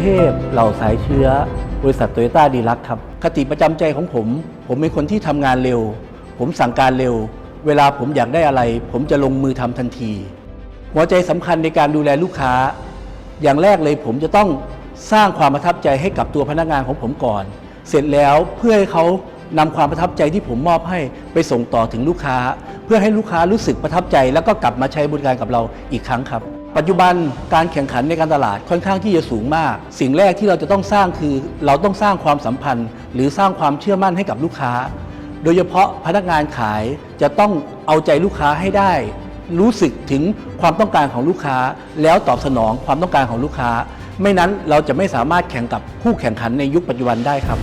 เทพ เหล่าสายเชื้อ บริษัทโตโยต้าดีลักครับ คติประจำใจของผม ผมเป็นคนที่ทำงานเร็ว ผมสั่งการเร็ว เวลาผมอยากได้อะไร ผมจะลงมือทำทันที หัวใจสำคัญในการดูแลลูกค้า อย่างแรกเลยผมจะต้องสร้างความประทับใจให้กับตัวพนักงานของผมก่อน เสร็จแล้วเพื่อให้เขานำความประทับใจที่ผมมอบให้ไปส่งต่อถึงลูกค้า เพื่อให้ลูกค้ารู้สึกประทับใจ แล้วก็กลับมาใช้บริการกับเราอีกครั้งครับ ปัจจุบันการแข่งขันในการตลาดค่อนข้างที่จะสูงมาก สิ่งแรกที่เราจะต้องสร้างคือ เราต้องสร้างความสัมพันธ์ หรือสร้างความเชื่อมั่นให้กับลูกค้า โดยเฉพาะพนักงานขายจะต้องเอาใจลูกค้าให้ได้ รู้สึกถึงความต้องการของลูกค้า แล้วตอบสนองความต้องการของลูกค้า ไม่นั้นเราจะไม่สามารถแข่งกับคู่แข่งขันในยุคปัจจุบันได้ครับ